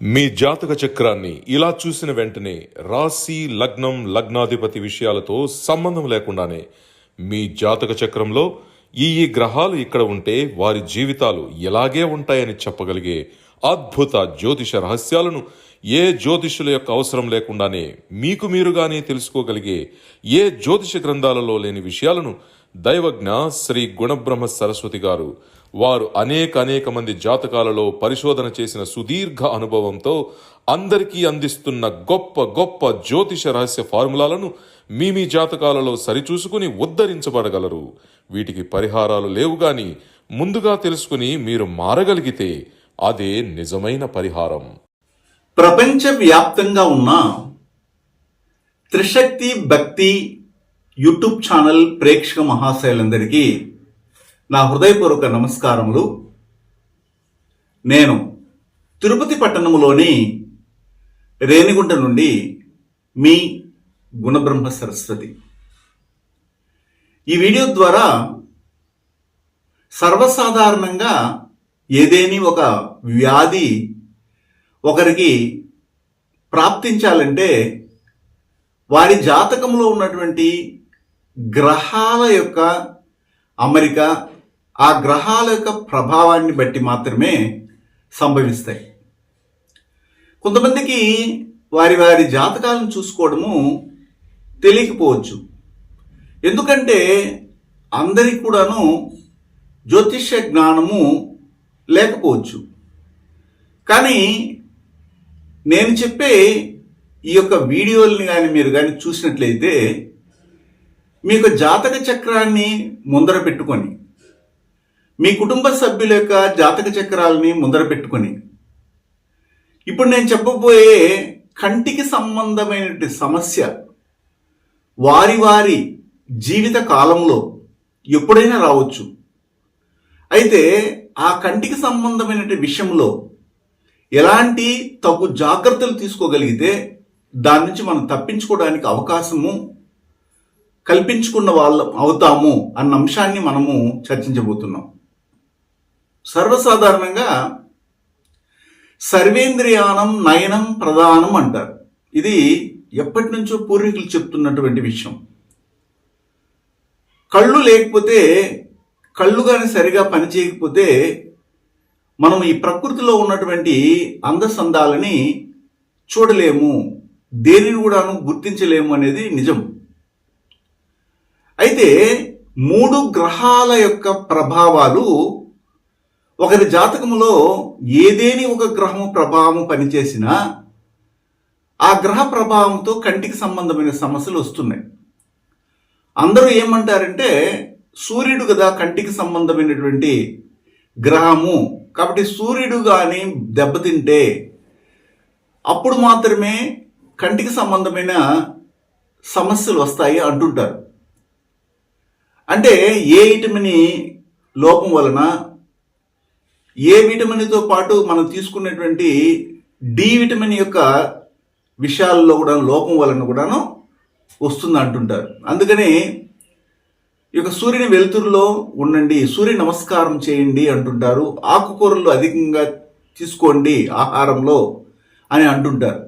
మీ జాతక చక్రాన్ని ఇలా చూసిన వెంటనే రాశి లగ్నం లగ్నాధిపతి విషయాలతో సంబంధం లేకుండానే మీ జాతక చక్రంలో ఈ ఈ గ్రహాలు ఇక్కడ ఉంటే వారి జీవితాలు ఇలాగే ఉంటాయని చెప్పగలిగే అద్భుత జ్యోతిష రహస్యాలను ఏ జ్యోతిషుల యొక్క అవసరం లేకుండానే మీకు మీరుగానే తెలుసుకోగలిగే ఏ జ్యోతిష గ్రంథాలలో లేని విషయాలను దైవజ్ఞ శ్రీ గుణబ్రహ్మ సరస్వతి గారు వారు అనేక అనేక మంది జాతకాలలో పరిశోధన చేసిన సుదీర్ఘ అనుభవంతో అందరికీ అందిస్తున్న గొప్ప గొప్ప జ్యోతిష రహస్య ఫార్ములాలను మీ మీ జాతకాలలో సరిచూసుకుని ఉద్ధరించబడగలరు. వీటికి పరిహారాలు లేవు గాని ముందుగా తెలుసుకుని మీరు మారగలిగితే అదే నిజమైన పరిహారం. ప్రపంచవ్యాప్తంగా ఉన్న త్రిశక్తి భక్తి యూట్యూబ్ ఛానల్ ప్రేక్షక మహాశయులందరికీ నా హృదయపూర్వక నమస్కారములు. నేను తిరుపతి పట్టణంలోని రేణిగుంట నుండి మీ గుణబ్రహ్మ సరస్వతి. ఈ వీడియో ద్వారా సర్వసాధారణంగా ఏదేని ఒక వ్యాధి ఒకరికి ప్రాప్తించాలంటే వారి జాతకంలో ఉన్నటువంటి గ్రహాల యొక్క అమరిక ఆ గ్రహాల యొక్క ప్రభావాన్ని బట్టి మాత్రమే సంభవిస్తాయి. కొంతమందికి వారి వారి జాతకాలను చూసుకోవడము తెలియకపోవచ్చు. ఎందుకంటే అందరికి కూడాను జ్యోతిష్య జ్ఞానము లేకపోవచ్చు. కానీ నేను చెప్పే ఈ యొక్క వీడియోల్ని కానీ మీరు కానీ చూసినట్లయితే మీకు జాతక చక్రాన్ని ముందర పెట్టుకొని మీ కుటుంబ సభ్యుల యొక్క జాతక చక్రాలని ముందర పెట్టుకొని. ఇప్పుడు నేను చెప్పబోయే కంటికి సంబంధమైనటువంటి సమస్య వారి వారి జీవిత కాలంలో ఎప్పుడైనా రావచ్చు. అయితే ఆ కంటికి సంబంధమైనటువంటి విషయంలో ఎలాంటి తగు జాగ్రత్తలు తీసుకోగలిగితే దాని నుంచి మనం తప్పించుకోవడానికి అవకాశము కల్పించుకున్న వాళ్ళం అవుతాము అన్న అంశాన్ని మనము చర్చించబోతున్నాం. సర్వసాధారణంగా సర్వేంద్రియానం నయనం ప్రధానం అంటారు. ఇది ఎప్పటి నుంచో పూర్వీకులు చెప్తున్నటువంటి విషయం. కళ్ళు లేకపోతే కళ్ళు కానీ సరిగా పనిచేయకపోతే మనం ఈ ప్రకృతిలో ఉన్నటువంటి అందసందాలని చూడలేము దేనిని కూడాను గుర్తించలేము అనేది నిజం. అయితే మూడు గ్రహాల యొక్క ప్రభావాలు ఒకరి జాతకములో ఏదేని ఒక గ్రహము ప్రభావం పనిచేసినా ఆ గ్రహ ప్రభావంతో కంటికి సంబంధమైన సమస్యలు వస్తున్నాయి. అందరూ ఏమంటారంటే సూర్యుడు కదా కంటికి సంబంధమైనటువంటి గ్రహము. కాబట్టి సూర్యుడు కానీ దెబ్బతింటే అప్పుడు మాత్రమే కంటికి సంబంధమైన సమస్యలు వస్తాయి అంటుంటారు. అంటే ఏ విటమిన్ లోపం వలన ఏ విటమిన్తో పాటు మనం తీసుకున్నటువంటి డి విటమిన్ యొక్క విషయాల్లో కూడా లోపం వలన కూడాను వస్తుంది అంటుంటారు. అందుకని ఈ యొక్క సూర్యుని వెలుతురులో ఉండండి సూర్య నమస్కారం చేయండి అంటుంటారు. ఆకుకూరలు అధికంగా తీసుకోండి ఆహారంలో అని అంటుంటారు.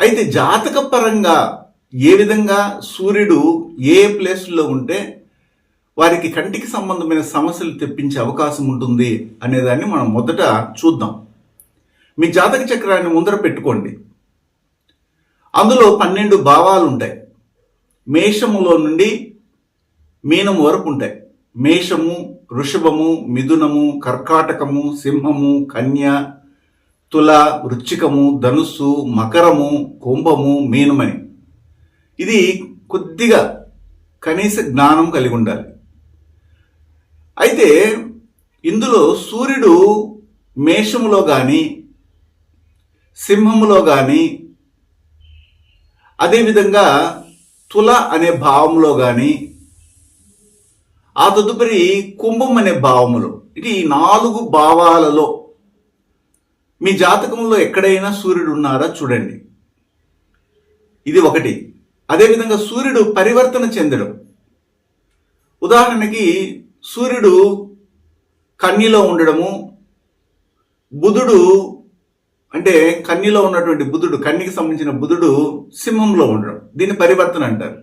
అయితే జాతక పరంగా ఏ విధంగా సూర్యుడు ఏ ప్లేస్లో ఉంటే వారికి కంటికి సంబంధమైన సమస్యలు తెప్పించే అవకాశం ఉంటుంది అనేదాన్ని మనం మొదట చూద్దాం. మీ జాతక చక్రాన్ని ముందర పెట్టుకోండి. అందులో పన్నెండు భావాలు ఉంటాయి మేషములో నుండి మీనము వరకు ఉంటాయి. మేషము వృషభము మిథునము కర్కాటకము సింహము కన్య తుల వృచ్చికము ధనుస్సు మకరము కుంభము మీనమని. ఇది కొద్దిగా కనీస జ్ఞానం కలిగి ఉండాలి అయితే ఇందులో సూర్యుడు మేషములో కానీ సింహములో కానీ అదేవిధంగా తుల అనే భావంలో కానీ ఆ తదుపరి కుంభం అనే భావములో ఇది ఈ నాలుగు భావాలలో మీ జాతకంలో ఎక్కడైనా సూర్యుడు ఉన్నారా చూడండి. ఇది ఒకటి. అదేవిధంగా సూర్యుడు పరివర్తన చెందడం. ఉదాహరణకి సూర్యుడు కన్యలో ఉండడము బుధుడు అంటే కన్నీలో ఉన్నటువంటి బుధుడు కన్నికి సంబంధించిన బుధుడు సింహంలో ఉండడం దీన్ని పరివర్తన అంటారు.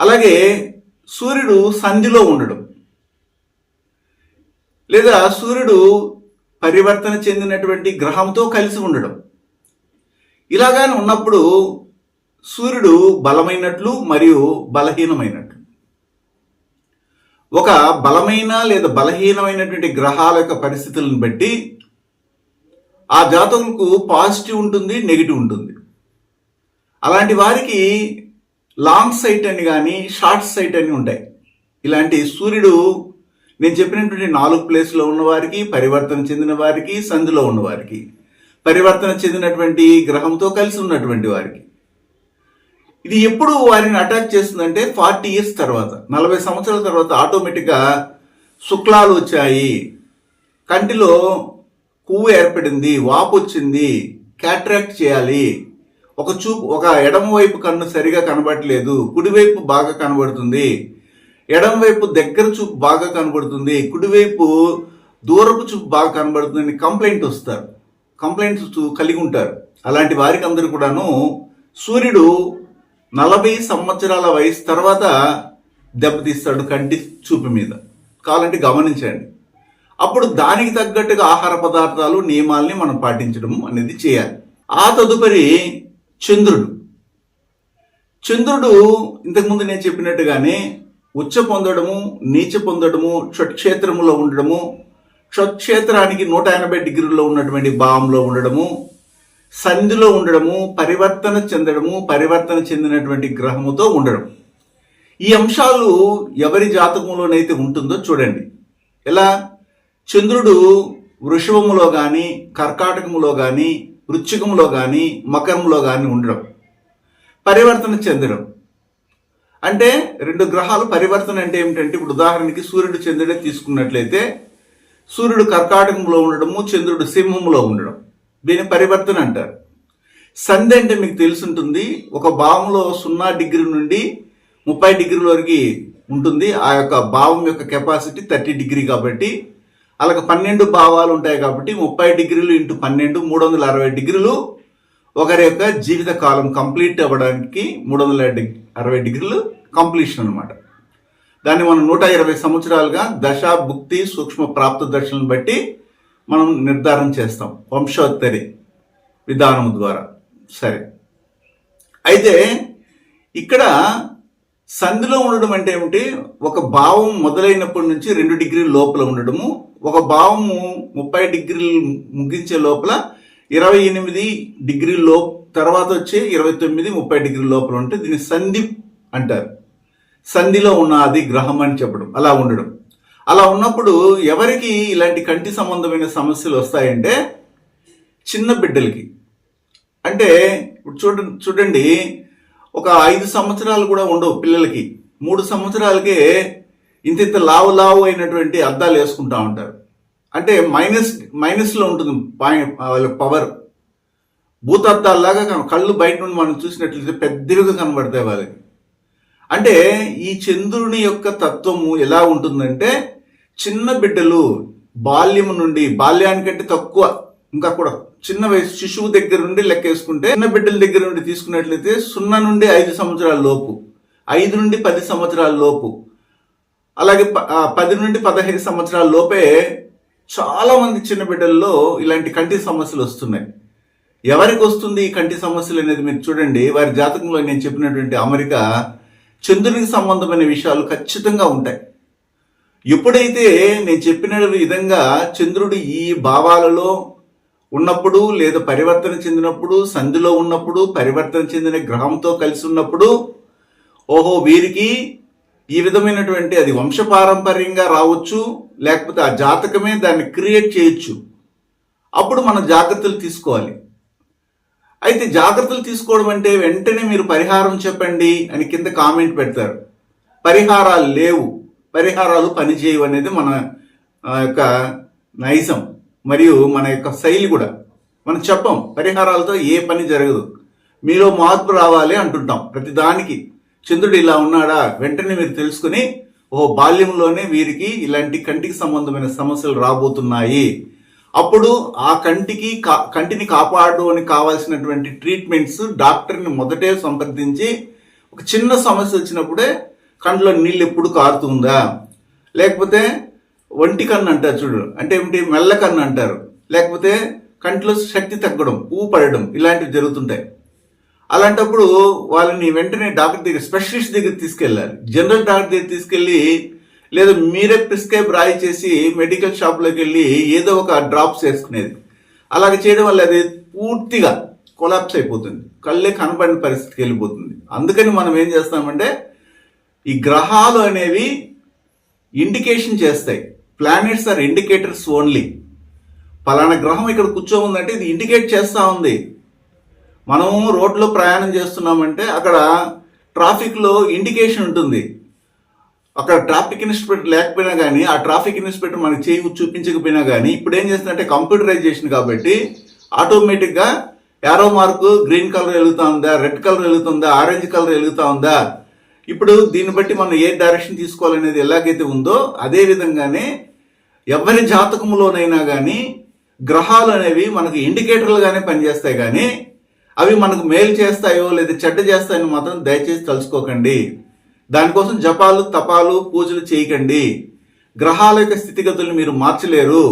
అలాగే సూర్యుడు సంధిలో ఉండడం. లేదా సూర్యుడు పరివర్తన చెందినటువంటి గ్రహంతో కలిసి ఉండడం. ఇలాగానే ఉన్నప్పుడు సూర్యుడు బలమైనట్లు మరియు బలహీనమైనట్లు. ఒక బలమైన లేదా బలహీనమైనటువంటి గ్రహాల యొక్క పరిస్థితులను బట్టి ఆ జాతకులకు పాజిటివ్ ఉంటుంది నెగిటివ్ ఉంటుంది. అలాంటి వారికి లాంగ్ సైట్ అని కానీ షార్ట్ సైట్ అని ఉంటాయి. ఇలాంటి సూర్యుడు నేను చెప్పినటువంటి నాలుగు ప్లేస్లో ఉన్నవారికి పరివర్తన చెందిన వారికి సంధిలో ఉన్నవారికి పరివర్తన చెందినటువంటి గ్రహంతో కలిసి ఉన్నటువంటి వారికి. ఇది ఎప్పుడు వారిని అటాక్ చేస్తుందంటే ఫార్టీ ఇయర్స్ తర్వాత నలభై సంవత్సరాల తర్వాత ఆటోమేటిక్గా శుక్లాలు వచ్చాయి. కంటిలో పువ్వు ఏర్పడింది వాపు వచ్చింది క్యాట్రాక్ట్ చేయాలి. ఒక చూపు ఒక ఎడమ వైపు కన్ను సరిగా కనబడట్లేదు కుడివైపు బాగా కనబడుతుంది. ఎడమ వైపు దగ్గర చూపు బాగా కనబడుతుంది కుడివైపు దూరపు చూపు బాగా కనబడుతుంది కంప్లైంట్ వస్తారు. కంప్లైంట్స్ కలిగి ఉంటారు. అలాంటి వారికి అందరూ కూడాను సూర్యుడు నలభై సంవత్సరాల వయసు తర్వాత దెబ్బతీస్తాడు కంటి చూపు మీద. కావాలంటే గమనించండి. అప్పుడు దానికి తగ్గట్టుగా ఆహార పదార్థాలు నియమాల్ని మనం పాటించడం అనేది చేయాలి. ఆ తదుపరి చంద్రుడు. చంద్రుడు ఇంతకుముందు నేను చెప్పినట్టుగానే ఉచ్చ పొందడము నీచ పొందడము షట్క్షేత్రములో ఉండడము షట్క్షేత్రానికి నూట ఎనభై డిగ్రీలో ఉన్నటువంటి భావంలో ఉండడము సంధిలో ఉండడము పరివర్తన చెందడము పరివర్తన చెందినటువంటి గ్రహముతో ఉండడం. ఈ అంశాలు ఎవరి జాతకంలోనైతే ఉంటుందో చూడండి. ఎలా? చంద్రుడు వృషభములో కానీ కర్కాటకములో కానీ వృచ్చికములో కానీ మకరంలో కానీ ఉండడం. పరివర్తన చెందడం. అంటే రెండు గ్రహాలు పరివర్తన అంటే ఏమిటంటే ఇప్పుడు ఉదాహరణకి సూర్యుడు చంద్రుడే తీసుకున్నట్లయితే సూర్యుడు కర్కాటకంలో ఉండడము చంద్రుడు సింహంలో ఉండడం. దీని పరివర్తన అంటారు. సంధి అంటే మీకు తెలుసుంటుంది ఒక భావంలో సున్నా డిగ్రీ నుండి ముప్పై డిగ్రీల వరకు ఉంటుంది. ఆ యొక్క భావం యొక్క కెపాసిటీ థర్టీ డిగ్రీ కాబట్టి అలాగే పన్నెండు భావాలు ఉంటాయి కాబట్టి ముప్పై డిగ్రీలు ఇంటూ పన్నెండు మూడు వందల అరవై డిగ్రీలు ఒకరి యొక్క జీవిత కాలం కంప్లీట్ అవ్వడానికి మూడు వందల అరవై డిగ్రీలు కంప్లీషన్ అనమాట దాన్ని మనం నూట ఇరవై సంవత్సరాలుగా దశ భుక్తి సూక్ష్మ ప్రాప్త దశలను బట్టి మనం నిర్ధారణ చేస్తాం. వంశోత్తరి విధానం ద్వారా. సరే. అయితే ఇక్కడ సంధిలో ఉండడం అంటే ఏమిటి? ఒక భావం మొదలైనప్పటి నుంచి రెండు డిగ్రీల లోపల ఉండడము ఒక భావము ముప్పై డిగ్రీలు ముగించే లోపల ఇరవై ఎనిమిది డిగ్రీ లో తర్వాత వచ్చే ఇరవై తొమ్మిది ముప్పై డిగ్రీ లోపల ఉంటే దీన్ని సంధి అంటారు. సంధిలో ఉన్న అది గ్రహం అని చెప్పడం. అలా ఉండడం. అలా ఉన్నప్పుడు ఎవరికి ఇలాంటి కంటి సంబంధమైన సమస్యలు వస్తాయంటే చిన్న బిడ్డలకి. అంటే ఇప్పుడు చూడ చూడండి ఒక ఐదు సంవత్సరాలు కూడా ఉండవు పిల్లలకి. మూడు సంవత్సరాలకే ఇంత ఇంత లావు లావు అయినటువంటి అద్దాలు వేసుకుంటా ఉంటారు. అంటే మైనస్ మైనస్లో ఉంటుంది పాయింట్ వాళ్ళ పవర్. భూతద్దాల్లాగా కళ్ళు బయట నుండి మనం చూసినట్లయితే పెద్దవిగా కనబడతాయి వాళ్ళకి. అంటే ఈ చంద్రుని యొక్క తత్వము ఎలా ఉంటుందంటే చిన్న బిడ్డలు బాల్యం నుండి బాల్యానికంటే తక్కువ ఇంకా కూడా చిన్న వయసు శిశువు దగ్గర నుండి లెక్కేసుకుంటే చిన్న బిడ్డల దగ్గర నుండి తీసుకున్నట్లయితే సున్నా నుండి ఐదు సంవత్సరాల లోపు ఐదు నుండి పది సంవత్సరాల లోపు అలాగే ప- పది నుండి పదహైదు సంవత్సరాల లోపే చాలా మంది చిన్న బిడ్డల్లో ఇలాంటి కంటి సమస్యలు వస్తున్నాయి. ఎవరికి వస్తుంది ఈ కంటి సమస్యలు అనేది మీరు చూడండి. వారి జాతకంలో నేను చెప్పినటువంటి అమెరికా చంద్రునికి సంబంధమైన విషయాలు ఖచ్చితంగా ఉంటాయి. ఎప్పుడైతే నేను చెప్పిన విధంగా చంద్రుడు ఈ భావాలలో ఉన్నప్పుడు లేదా పరివర్తన చెందినప్పుడు సంధిలో ఉన్నప్పుడు పరివర్తన చెందిన గ్రహంతో కలిసి ఉన్నప్పుడు ఓహో వీరికి ఈ విధమైనటువంటి అది వంశపారంపర్యంగా రావచ్చు లేకపోతే ఆ జాతకమే దాన్ని క్రియేట్ చేయొచ్చు. అప్పుడు మనం జాగ్రత్తలు తీసుకోవాలి. అయితే జాగ్రత్తలు తీసుకోవడం అంటే వెంటనే మీరు పరిహారం చెప్పండి అని కింద కామెంట్ పెడతారు. పరిహారాలు లేవు. పరిహారాలు పనిచేయవు అనేది మన యొక్క నైజం. మరియు మన యొక్క శైలి కూడా. మనం చెప్పం పరిహారాలతో ఏ పని జరగదు. మీలో మార్పు రావాలి అంటుంటాం ప్రతిదానికి చంద్రుడు ఇలా ఉన్నాడా? వెంటనే మీరు తెలుసుకుని ఓ బాల్యంలోనే వీరికి ఇలాంటి కంటికి సంబంధమైన సమస్యలు రాబోతున్నాయి. అప్పుడు ఆ కంటికి కా- కంటిని కాపాడడానికి కావాల్సినటువంటి ట్రీట్మెంట్స్ డాక్టర్ని మొదటే సంప్రదించి ఒక చిన్న సమస్య వచ్చినప్పుడే కంట్లో నీళ్ళు ఎప్పుడు కారుతుందా? లేకపోతే ఒంటి కన్ను అంటారు చూడు అంటే ఏమిటి? మెల్ల కన్ను అంటారు. లేకపోతే కంటిలో శక్తి తగ్గడం పువ్వు పడడం ఇలాంటివి జరుగుతుంటాయి. అలాంటప్పుడు వాళ్ళని వెంటనే డాక్టర్ దగ్గర స్పెషలిస్ట్ దగ్గర తీసుకెళ్ళాలి. జనరల్ డాక్టర్ దగ్గర తీసుకెళ్ళి లేదా మీరే ప్రిస్క్రైబ్ రాయి చేసి మెడికల్ షాప్లోకి వెళ్ళి ఏదో ఒక డ్రాప్స్ వేసుకునేది. అలాగ చేయడం వల్ల అది పూర్తిగా కొలాప్స్ అయిపోతుంది. కళ్ళే కనబడిన పరిస్థితికి వెళ్ళిపోతుంది. అందుకని మనం ఏం చేస్తామంటే ఈ గ్రహాలు అనేవి ఇండికేషన్ చేస్తాయి. ప్లానెట్స్ ఆర్ ఇండికేటర్స్ ఓన్లీ పలానా గ్రహం ఇక్కడ కూర్చో ఉందంటే ఇది ఇండికేట్ చేస్తూ ఉంది. మనం రోడ్లో ప్రయాణం చేస్తున్నామంటే అక్కడ ట్రాఫిక్లో ఇండికేషన్ ఉంటుంది. అక్కడ ట్రాఫిక్ ఇన్స్పెక్టర్ లేకపోయినా కానీ ఆ ట్రాఫిక్ ఇన్స్పెక్టర్ మనకి చేయి చూపించకపోయినా కానీ ఇప్పుడు ఏం చేస్తుందంటే కంప్యూటరైజేషన్ కాబట్టి ఆటోమేటిక్గా యారో మార్కు గ్రీన్ కలర్ వెలుగుతా ఉందా రెడ్ కలర్ వెలుగుతుందా ఆరెంజ్ కలర్ వెలుగుతా ఉందా? ఇప్పుడు దీన్ని బట్టి మనం ఏ డైరెక్షన్ తీసుకోవాలనేది ఎలాగైతే ఉందో అదే విధంగానే ఎవరి జాతకములోనైనా కానీ గ్రహాలు అనేవి మనకు ఇండికేటర్లుగానే పనిచేస్తాయి కానీ అవి మనకు మేలు చేస్తాయో లేదా చెడ్డ చేస్తాయని మాత్రం దయచేసి తలుచుకోకండి. దానికోసం జపాలు తపాలు పూజలు చేయకండి. గ్రహాల యొక్క స్థితిగతుల్ని మీరు మార్చలేరు.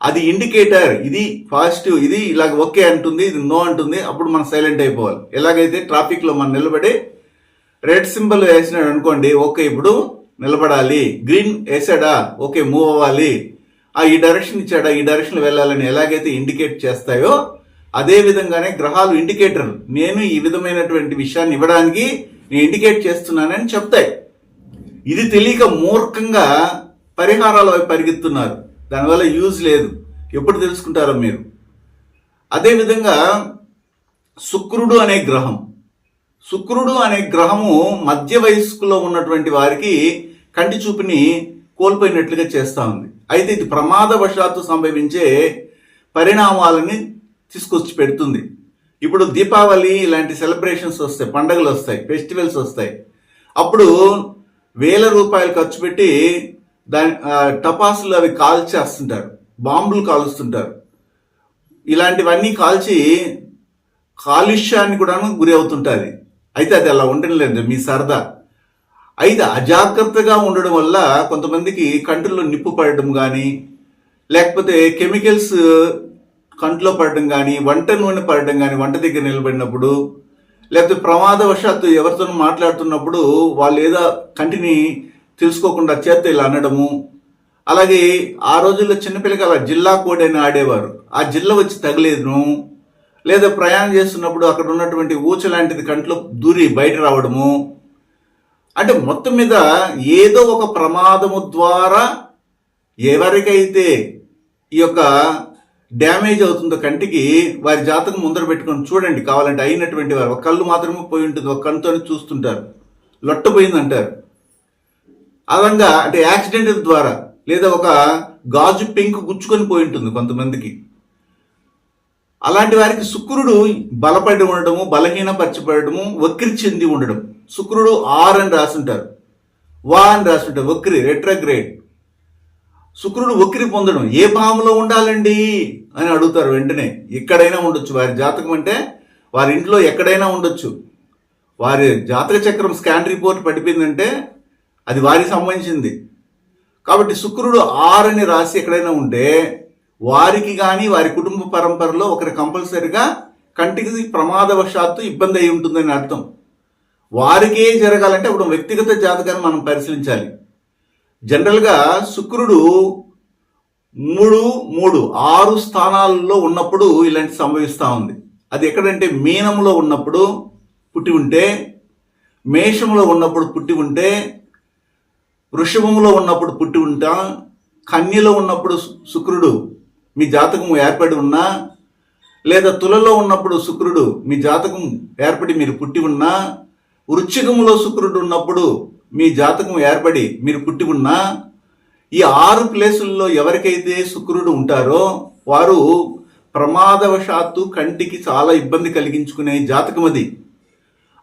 అది ఇండికేటర్ ఇది పాజిటివ్ ఇది ఇలాగ ఓకే అంటుంది ఇది నో అంటుంది అప్పుడు మనం సైలెంట్ అయిపోవాలి. ఎలాగైతే ట్రాఫిక్లో మనం నిలబడి రెడ్ సింబల్ వేసినాడు అనుకోండి ఓకే ఇప్పుడు నిలబడాలి. గ్రీన్ వేసాడా ఓకే మూవ్ అవ్వాలి. ఆ ఈ డైరెక్షన్ ఇచ్చాడా ఈ డైరెక్షన్ వెళ్ళాలని ఎలాగైతే ఇండికేట్ చేస్తాయో అదే విధంగానే గ్రహాలు ఇండికేటర్ నేను ఈ విధమైనటువంటి విషయాన్ని ఇవ్వడానికి నేను ఇండికేట్ చేస్తున్నానని చెప్తాయి. ఇది తెలియక మూర్ఖంగా పరిహారాల వైపు పరిగెత్తున్నారు. దానివల్ల యూజ్ లేదు. ఎప్పుడు తెలుసుకుంటారో మీరు. అదేవిధంగా శుక్రుడు అనే గ్రహం. శుక్రుడు అనే గ్రహము మధ్య వయస్కులో ఉన్నటువంటి వారికి కంటి చూపుని కోల్పోయినట్లుగా చేస్తూ ఉంది. అయితే ఇది ప్రమాదవశాత్తు సంభవించే పరిణామాలని తీసుకొచ్చి పెడుతుంది. ఇప్పుడు దీపావళి ఇలాంటి సెలబ్రేషన్స్ వస్తాయి పండగలు వస్తాయి ఫెస్టివల్స్ వస్తాయి. అప్పుడు వేల రూపాయలు ఖర్చు పెట్టి దాని టపాసులు అవి కాల్చేస్తుంటారు బాంబులు కాలుస్తుంటారు. ఇలాంటివన్నీ కాల్చి కాలుష్యాన్ని కూడాను గురి అవుతుంటుంది. అయితే అది అలా ఉండడం లేదు మీ సరదా. అయితే అజాగ్రత్తగా ఉండడం వల్ల కొంతమందికి కంటిలో నిప్పు పడడం కానీ లేకపోతే కెమికల్స్ కంట్లో పడడం కానీ వంట నూనె పడడం కానీ వంట దగ్గర నిలబడినప్పుడు లేకపోతే ప్రమాదవశాత్తు ఎవరితో మాట్లాడుతున్నప్పుడు వాళ్ళు ఏదో కంటిని తెలుసుకోకుండా చేత ఇలా అనడము. అలాగే ఆ రోజుల్లో చిన్నపిల్లకాల జిల్లా కోడ్ అని ఆడేవారు. ఆ జిల్లా వచ్చి తగలేదును. లేదా ప్రయాణం చేస్తున్నప్పుడు అక్కడ ఉన్నటువంటి ఊచ లాంటిది కంట్లో దూరి బయట రావడము. అంటే మొత్తం మీద ఏదో ఒక ప్రమాదము ద్వారా ఎవరికైతే ఈ యొక్క డ్యామేజ్ అవుతుందో కంటికి వారి జాతకం ముందర పెట్టుకొని చూడండి కావాలంటే అయినటువంటి వారు. ఒక కళ్ళు మాత్రమే పోయి ఉంటుంది ఒక కన్నుతోనే చూస్తుంటారు. లొట్టపోయింది అంటారు. అదంగా అంటే యాక్సిడెంట్ ద్వారా లేదా ఒక గాజు పెంకు గుచ్చుకొని పోయి ఉంటుంది కొంతమందికి. అలాంటి వారికి శుక్రుడు బలపడి ఉండడము బలహీనపరచబడము వక్రి చెంది ఉండడం. శుక్రుడు ఆర్ అని రాసుంటారు. వా అని రాసుంటారు వక్రి రెట్రగ్రేడ్ శుక్రుడు ఒక్కిరి పొందడం ఏ భావంలో ఉండాలండి అని అడుగుతారు వెంటనే. ఎక్కడైనా ఉండొచ్చు. వారి జాతకం అంటే వారి ఇంట్లో ఎక్కడైనా ఉండొచ్చు. వారి జాతక చక్రం స్కాన్ రిపోర్ట్ పడిపోయిందంటే అది వారికి సంబంధించింది. కాబట్టి శుక్రుడు ఆర్ అని రాసి ఎక్కడైనా ఉంటే వారికి కానీ వారి కుటుంబ పరంపరలో ఒకరి కంపల్సరిగా కంటికి ప్రమాదవశాత్తు ఇబ్బంది అయి ఉంటుందని అర్థం. వారికే జరగాలంటే ఇప్పుడు వ్యక్తిగత జాతకాన్ని మనం పరిశీలించాలి. జనరల్గా శుక్రుడు మూడు మూడు ఆరు స్థానాల్లో ఉన్నప్పుడు ఇలాంటి సంభవిస్తూ ఉంది. అది ఎక్కడంటే మీనంలో ఉన్నప్పుడు పుట్టి ఉంటే మేషంలో ఉన్నప్పుడు పుట్టి ఉంటే వృషభంలో ఉన్నప్పుడు పుట్టి ఉంటా కన్యలో ఉన్నప్పుడు శుక్రుడు మీ జాతకం ఏర్పడి ఉన్నా లేదా తులలో ఉన్నప్పుడు శుక్రుడు మీ జాతకం ఏర్పడి మీరు పుట్టి ఉన్నా వృచ్చికంలో శుక్రుడు ఉన్నప్పుడు మీ జాతకం ఏర్పడి మీరు పుట్టి ఉన్నా ఈ ఆరు ప్లేసుల్లో ఎవరికైతే శుక్రుడు ఉంటారో వారు ప్రమాదవశాత్తు కంటికి చాలా ఇబ్బంది కలిగించుకునే జాతకం అది.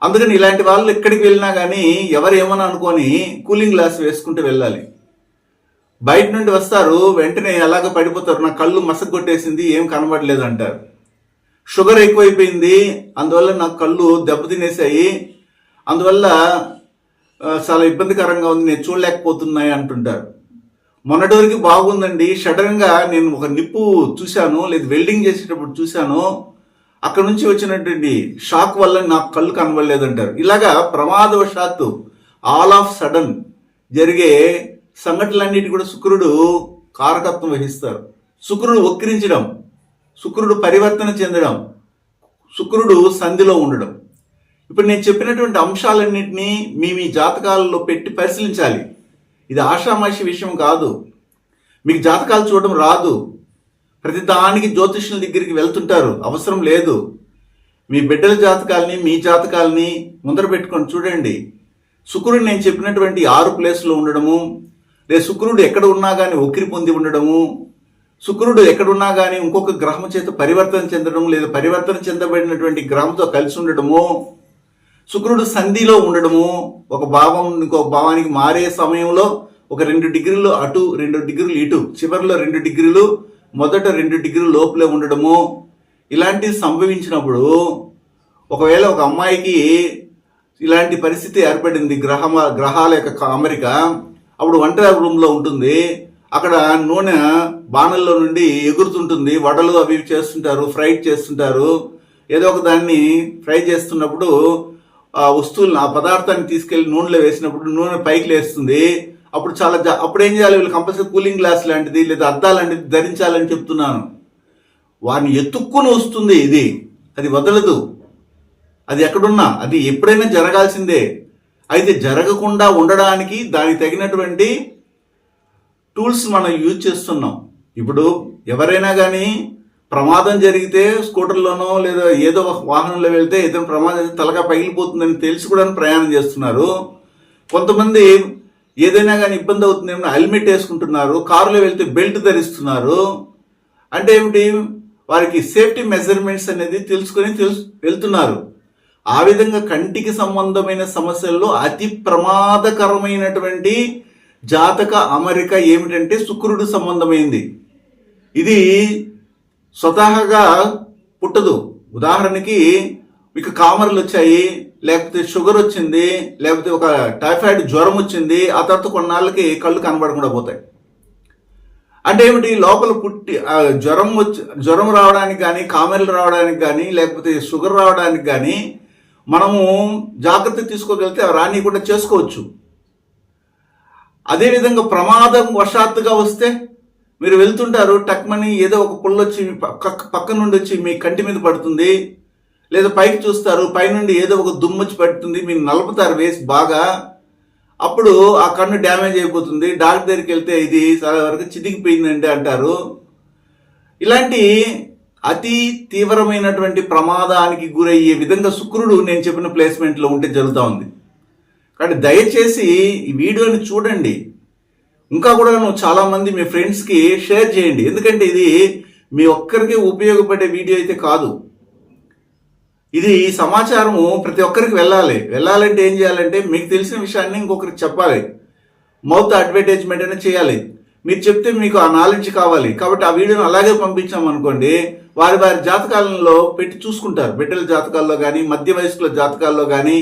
అందుకని ఇలాంటి వాళ్ళు ఎక్కడికి వెళ్ళినా కానీ ఎవరు అనుకొని కూలింగ్ గ్లాస్ వేసుకుంటూ వెళ్ళాలి. బయట నుండి వస్తారు వెంటనే ఎలాగ పడిపోతారు నా కళ్ళు మసగొట్టేసింది ఏం కనబడలేదు అంటారు. షుగర్ ఎక్కువైపోయింది అందువల్ల నా కళ్ళు దెబ్బతినేసాయి అందువల్ల చాలా ఇబ్బందికరంగా ఉంది నేను చూడలేకపోతున్నాయి అంటుంటారు. మొన్నటి వరకు బాగుందండి. సడన్గా నేను ఒక నిప్పు చూశాను లేదు వెల్డింగ్ చేసేటప్పుడు చూశాను. అక్కడ నుంచి వచ్చినటువంటి షాక్ వల్ల నాకు కళ్ళు కనబడలేదంటారు. ఇలాగా ప్రమాదవశాత్తు ఆల్ ఆఫ్ సడన్ జరిగే సంఘటనలన్నిటి కూడా శుక్రుడు కారకత్వం వహిస్తారు. శుక్రుడు వక్రించడం శుక్రుడు పరివర్తన చెందడం శుక్రుడు సంధిలో ఉండడం. ఇప్పుడు నేను చెప్పినటువంటి అంశాలన్నింటినీ మీ మీ జాతకాలలో పెట్టి పరిశీలించాలి. ఇది ఆషామాషి విషయం కాదు. మీకు జాతకాలు చూడడం రాదు. ప్రతి దానికి జ్యోతిష్యుల దగ్గరికి వెళ్తుంటారు. అవసరం లేదు. మీ బిడ్డల జాతకాలని మీ జాతకాలని ముందర పెట్టుకొని చూడండి. శుక్రుడు నేను చెప్పినటువంటి ఆరు ప్లేస్లో ఉండడము లేదా శుక్రుడు ఎక్కడ ఉన్నా కానీ ఒకిరి పొంది ఉండడము శుక్రుడు ఎక్కడున్నా కానీ ఇంకొక గ్రహం చేత పరివర్తన చెందడం లేదా పరివర్తన చెందబడినటువంటి గ్రహంతో కలిసి ఉండడము శుక్రుడు సంధిలో ఉండడము ఒక భావం ఇంకొక భావానికి మారే సమయంలో ఒక రెండు డిగ్రీలు అటు రెండు డిగ్రీలు ఇటు చివరిలో రెండు డిగ్రీలు మొదట రెండు డిగ్రీలు లోపలే ఉండడము. ఇలాంటివి సంభవించినప్పుడు ఒకవేళ ఒక అమ్మాయికి ఇలాంటి పరిస్థితి ఏర్పడింది గ్రహ గ్రహాల యొక్క అమరిక అప్పుడు వంట రూమ్లో ఉంటుంది. అక్కడ నూనె బాణల్లో నుండి ఎగురుతుంటుంది. వడలు అవి ఇవి చేస్తుంటారు ఫ్రై చేస్తుంటారు. ఏదో ఒక దాన్ని ఫ్రై చేస్తున్నప్పుడు వస్తువులను ఆ పదార్థాన్ని తీసుకెళ్ళి నూనెలో వేసినప్పుడు నూనె పైకి లేస్తుంది. అప్పుడు చాలా జా- అప్పుడు ఏం చేయాలి? వీళ్ళు కంపల్సరీ కూలింగ్ గ్లాస్ లాంటిది లేదా అద్దాలు లాంటిది ధరించాలని చెప్తున్నాను. వారిని ఎత్తుక్కుని వస్తుంది ఇది. అది వదలదు. అది ఎక్కడున్నా అది ఎప్పుడైనా జరగాల్సిందే. అయితే జరగకుండా ఉండడానికి దానికి తగినటువంటి టూల్స్ మనం యూజ్ చేస్తున్నాం. ఇప్పుడు ఎవరైనా కానీ ప్రమాదం జరిగితే స్కూటర్లోనో లేదా ఏదో ఒక వాహనంలో వెళ్తే ఏదైనా ప్రమాదం అయితే తలగా పగిలిపోతుందని తెలిసి కూడా ప్రయాణం చేస్తున్నారు. కొంతమంది ఏదైనా కానీ ఇబ్బంది అవుతుందేమో హెల్మెట్ వేసుకుంటున్నారు కారులో వెళ్తే బెల్ట్ ధరిస్తున్నారు. అంటే ఏమిటి? వారికి సేఫ్టీ మెజర్మెంట్స్ అనేది తెలుసుకొని తెలుసు వెళ్తున్నారు. ఆ విధంగా కంటికి సంబంధమైన సమస్యల్లో అతి ప్రమాదకరమైనటువంటి జాతక అమరిక ఏమిటంటే శుక్రుడు సంబంధమైంది. ఇది స్వతహాగా పుట్టదు. ఉదాహరణకి మీకు కామర్లు వచ్చాయి లేకపోతే షుగర్ వచ్చింది లేకపోతే ఒక టైఫాయిడ్ జ్వరం వచ్చింది ఆ తర్వాత కొన్నాళ్ళకి కళ్ళు కనబడకుండా పోతాయి. అంటే ఏమిటి? లోపల పుట్టి జ్వరం వచ్చి జ్వరం రావడానికి కానీ కామెర్లు రావడానికి కానీ లేకపోతే షుగర్ రావడానికి కానీ మనము జాగ్రత్త తీసుకోగలిగితే అవి రానియకుండా చేసుకోవచ్చు. అదేవిధంగా ప్రమాదం వశాత్తుగా వస్తే మీరు వెళ్తుంటారు టక్మని ఏదో ఒక పుల్ల వచ్చి మీ పక్క నుండి వచ్చి మీ కంటి మీద పడుతుంది. లేదా పైకి చూస్తారు పైనుండి ఏదో ఒక దుమ్ము వచ్చి పడుతుంది మీరు నలుపుతారు వేసి బాగా. అప్పుడు ఆ కన్ను డ్యామేజ్ అయిపోతుంది డాక్టర్ దగ్గరికి వెళ్తే ఇది చాలా వరకు చితికిపోయిందండి అంటారు. ఇలాంటి అతి తీవ్రమైనటువంటి ప్రమాదానికి గురయ్యే విధంగా శుక్రుడు నేను చెప్పిన ప్లేస్మెంట్లో ఉంటే జరుగుతూ ఉంది. కాబట్టి దయచేసి ఈ వీడియోని చూడండి. ఇంకా కూడా నువ్వు చాలా మంది మీ ఫ్రెండ్స్కి షేర్ చేయండి. ఎందుకంటే ఇది మీ ఒక్కరికి ఉపయోగపడే వీడియో అయితే కాదు. ఇది ఈ సమాచారము ప్రతి ఒక్కరికి వెళ్ళాలి. వెళ్ళాలంటే ఏం చేయాలంటే మీకు తెలిసిన విషయాన్ని ఇంకొకరికి చెప్పాలి. మౌత్ అడ్వర్టైజ్మెంట్ అయినా చేయాలి. మీరు చెప్తే మీకు ఆ నాలెడ్జ్ కావాలి. కాబట్టి ఆ వీడియోని అలాగే పంపించాం అనుకోండి వారి వారి జాతకాలలో పెట్టి చూసుకుంటారు. బిడ్డల జాతకాల్లో కానీ మధ్య వయస్కుల జాతకాల్లో కానీ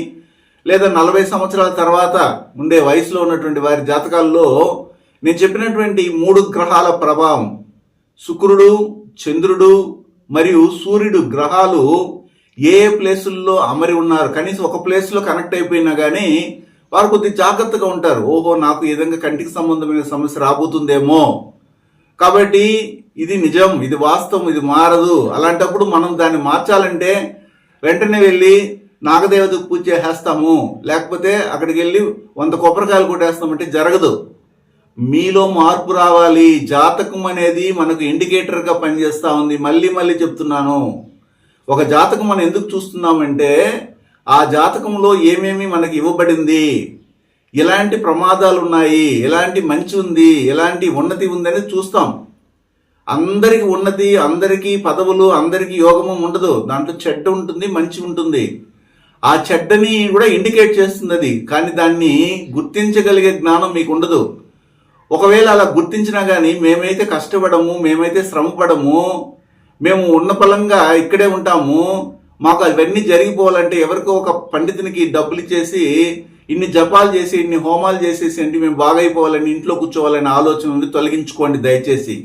లేదా నలభై సంవత్సరాల తర్వాత ఉండే వయసులో ఉన్నటువంటి వారి జాతకాల్లో నేను చెప్పినటువంటి మూడు గ్రహాల ప్రభావం. శుక్రుడు చంద్రుడు మరియు సూర్యుడు గ్రహాలు ఏ ఏ ప్లేసుల్లో అమరి ఉన్నారు? కనీసం ఒక ప్లేస్లో కనెక్ట్ అయిపోయినా కానీ వారు కొద్ది జాగ్రత్తగా ఉంటారు. ఓహో నాకు ఈ విధంగా కంటికి సంబంధమైన సమస్య రాబోతుందేమో. కాబట్టి ఇది నిజం ఇది వాస్తవం ఇది మారదు. అలాంటప్పుడు మనం దాన్ని మార్చాలంటే వెంటనే వెళ్ళి నాగదేవతకు పూజ చేసేస్తాము లేకపోతే అక్కడికి వెళ్ళి వంద కొబ్బరికాయలు కొట్టేస్తామంటే జరగదు. మీలో మార్పు రావాలి. జాతకం అనేది మనకు ఇండికేటర్గా పనిచేస్తూ ఉంది. మళ్ళీ మళ్ళీ చెప్తున్నాను. ఒక జాతకం మనం ఎందుకు చూస్తున్నామంటే ఆ జాతకంలో ఏమేమి మనకి ఇవ్వబడింది? ఎలాంటి ప్రమాదాలు ఉన్నాయి? ఎలాంటి మంచి ఉంది? ఎలాంటి ఉన్నతి ఉందని చూస్తాం. అందరికీ ఉన్నతి అందరికీ పదవులు అందరికీ యోగము ఉండదు. దాంట్లో చెడ్డ ఉంటుంది మంచి ఉంటుంది. ఆ చెడ్డని కూడా ఇండికేట్ చేస్తుంది అది కానీ దాన్ని గుర్తించగలిగే జ్ఞానం మీకు ఉండదు. ఒకవేళ అలా గుర్తించినా కానీ మేమైతే కష్టపడము మేమైతే శ్రమపడము మేము ఉన్న పలంగా ఇక్కడే ఉంటాము మాకు అవన్నీ జరిగిపోవాలంటే ఎవరికో ఒక పండితునికి డబ్బులు ఇచ్చేసి ఇన్ని జపాలు చేసి ఇన్ని హోమాలు చేసేసి అంటే మేము బాగైపోవాలని ఇంట్లో కూర్చోవాలని ఆలోచన ఉంది తొలగించుకోండి దయచేసి.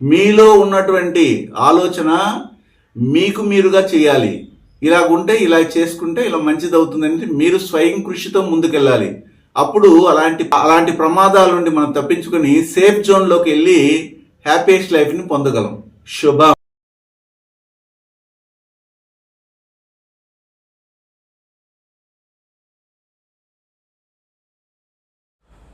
మీలో ఉన్నటువంటి ఆలోచన మీకు మీరుగా చేయాలి. ఇలాగుంటే ఇలా చేసుకుంటే ఇలా మంచిది అవుతుందంటే మీరు స్వయం కృషితో ముందుకెళ్ళాలి. అప్పుడు అలాంటి అలాంటి ప్రమాదాల నుండి మనం తప్పించుకొని సేఫ్ జోన్లోకి వెళ్ళి హ్యాపీయెస్ట్ లైఫ్ని పొందగలం. శుభం.